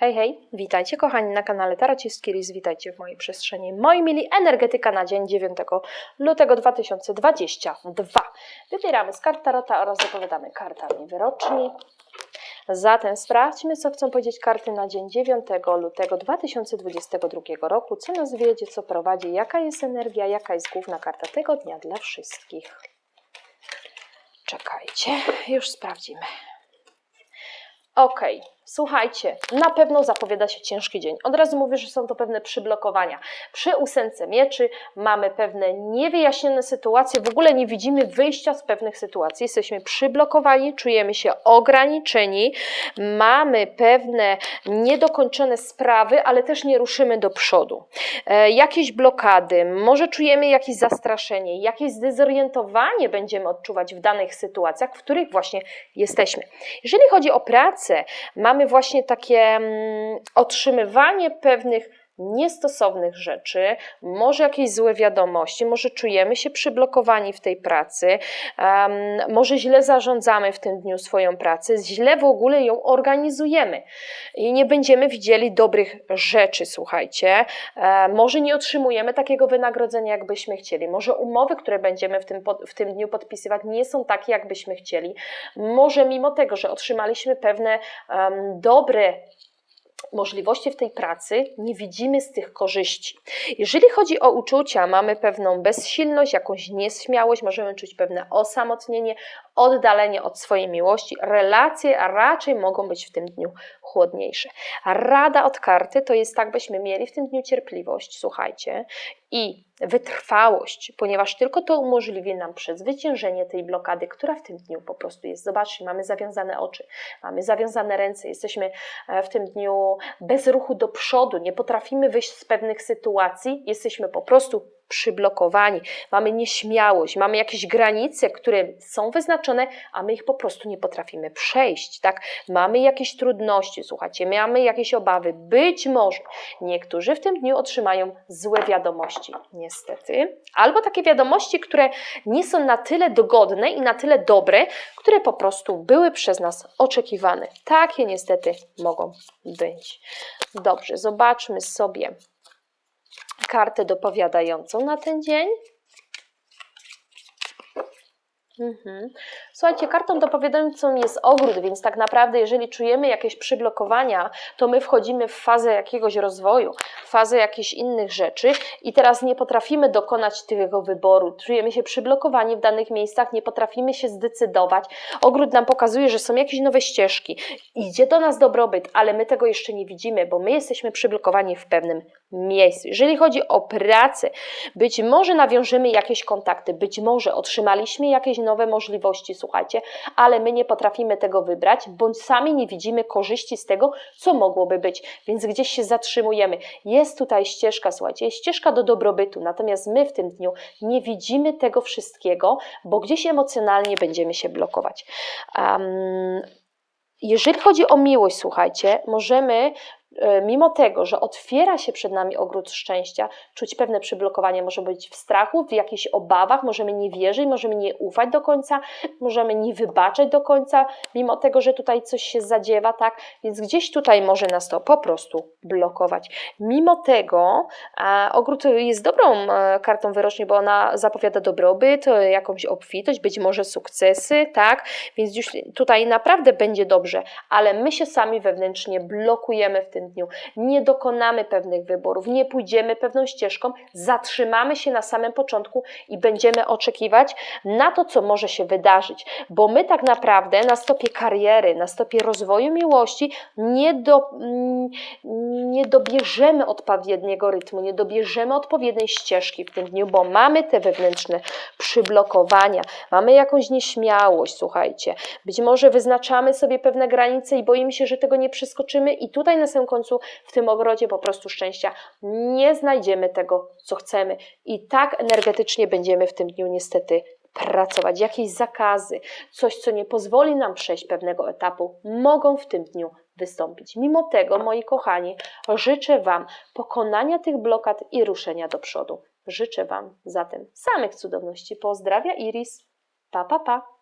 Hej, hej, witajcie kochani na kanale Tarot Kiris, witajcie w mojej przestrzeni. Moi mili, energetyka na dzień 9 lutego 2022. Wybieramy z kart Tarota oraz zapowiadamy kartami wyroczni. Zatem sprawdźmy, co chcą powiedzieć karty na dzień 9 lutego 2022 roku, co nas wiedzie, co prowadzi, jaka jest energia, jaka jest główna karta tego dnia dla wszystkich. Czekajcie, już sprawdzimy. Okej, słuchajcie, na pewno zapowiada się ciężki dzień. Od razu mówię, że są to pewne przyblokowania. Przy ósemce mieczy mamy pewne niewyjaśnione sytuacje, w ogóle nie widzimy wyjścia z pewnych sytuacji. Jesteśmy przyblokowani, czujemy się ograniczeni, mamy pewne niedokończone sprawy, ale też nie ruszymy do przodu. E, jakieś blokady, może czujemy jakieś zastraszenie, jakieś zdezorientowanie będziemy odczuwać w danych sytuacjach, w których właśnie jesteśmy. Jeżeli chodzi o pracę, mamy właśnie takie mm, otrzymywanie pewnych niestosownych rzeczy, może jakieś złe wiadomości, może czujemy się przyblokowani w tej pracy, um, może źle zarządzamy w tym dniu swoją pracę, źle w ogóle ją organizujemy i nie będziemy widzieli dobrych rzeczy, słuchajcie. E, może nie otrzymujemy takiego wynagrodzenia, jakbyśmy chcieli, może umowy, które będziemy w tym, w tym dniu podpisywać, nie są takie, jakbyśmy chcieli. Może mimo tego, że otrzymaliśmy pewne um, dobre możliwości w tej pracy, nie widzimy z tych korzyści. Jeżeli chodzi o uczucia, mamy pewną bezsilność, jakąś nieśmiałość, możemy czuć pewne osamotnienie, oddalenie od swojej miłości. Relacje raczej mogą być w tym dniu chłodniejsze. Rada od karty to jest tak, byśmy mieli w tym dniu cierpliwość, słuchajcie, i wytrwałość, ponieważ tylko to umożliwi nam przezwyciężenie tej blokady, która w tym dniu po prostu jest. Zobaczcie, mamy zawiązane oczy, mamy zawiązane ręce, jesteśmy e, w tym dniu bez ruchu do przodu, nie potrafimy wyjść z pewnych sytuacji, jesteśmy po prostu przyblokowani, mamy nieśmiałość, mamy jakieś granice, które są wyznaczone, a my ich po prostu nie potrafimy przejść, tak? Mamy jakieś trudności, słuchajcie, mamy jakieś obawy. Być może niektórzy w tym dniu otrzymają złe wiadomości, niestety, albo takie wiadomości, które nie są na tyle dogodne i na tyle dobre, które po prostu były przez nas oczekiwane. Takie niestety mogą być. Dobrze, zobaczmy sobie kartę dopowiadającą na ten dzień. Mhm. Słuchajcie, kartą dopowiadającą jest ogród, więc tak naprawdę, jeżeli czujemy jakieś przyblokowania, to my wchodzimy w fazę jakiegoś rozwoju, w fazę jakichś innych rzeczy i teraz nie potrafimy dokonać tego wyboru. Czujemy się przyblokowani w danych miejscach, nie potrafimy się zdecydować. Ogród nam pokazuje, że są jakieś nowe ścieżki, idzie do nas dobrobyt, ale my tego jeszcze nie widzimy, bo my jesteśmy przyblokowani w pewnym miejscu. Jeżeli chodzi o pracę, być może nawiążemy jakieś kontakty, być może otrzymaliśmy jakieś nowe możliwości, słuchajcie, ale my nie potrafimy tego wybrać, bądź sami nie widzimy korzyści z tego, co mogłoby być, więc gdzieś się zatrzymujemy. Jest tutaj ścieżka, słuchajcie, jest ścieżka do dobrobytu, natomiast my w tym dniu nie widzimy tego wszystkiego, bo gdzieś emocjonalnie będziemy się blokować. Um, jeżeli chodzi o miłość, słuchajcie, możemy mimo tego, że otwiera się przed nami ogród szczęścia, czuć pewne przyblokowanie może być w strachu, w jakichś obawach, możemy nie wierzyć, możemy nie ufać do końca, możemy nie wybaczać do końca, mimo tego, że tutaj coś się zadziewa, tak? Więc gdzieś tutaj może nas to po prostu blokować. Mimo tego a, ogród jest dobrą e, kartą wyrocznie, bo ona zapowiada dobrobyt, e, jakąś obfitość, być może sukcesy, tak? Więc już tutaj naprawdę będzie dobrze, ale my się sami wewnętrznie blokujemy w tym dniu, nie dokonamy pewnych wyborów, nie pójdziemy pewną ścieżką, zatrzymamy się na samym początku i będziemy oczekiwać na to, co może się wydarzyć, bo my tak naprawdę na stopie kariery, na stopie rozwoju miłości nie, do, mm, nie dobierzemy odpowiedniego rytmu, nie dobierzemy odpowiedniej ścieżki w tym dniu, bo mamy te wewnętrzne przyblokowania, mamy jakąś nieśmiałość, słuchajcie, być może wyznaczamy sobie pewne granice i boimy się, że tego nie przeskoczymy. I tutaj na samym końcu w tym ogrodzie po prostu szczęścia nie znajdziemy tego, co chcemy. I tak energetycznie będziemy w tym dniu niestety pracować. Jakieś zakazy, coś, co nie pozwoli nam przejść pewnego etapu, mogą w tym dniu wystąpić. Mimo tego, moi kochani, życzę Wam pokonania tych blokad i ruszenia do przodu. Życzę Wam zatem samych cudowności. Pozdrawia Iris. Pa, pa, pa.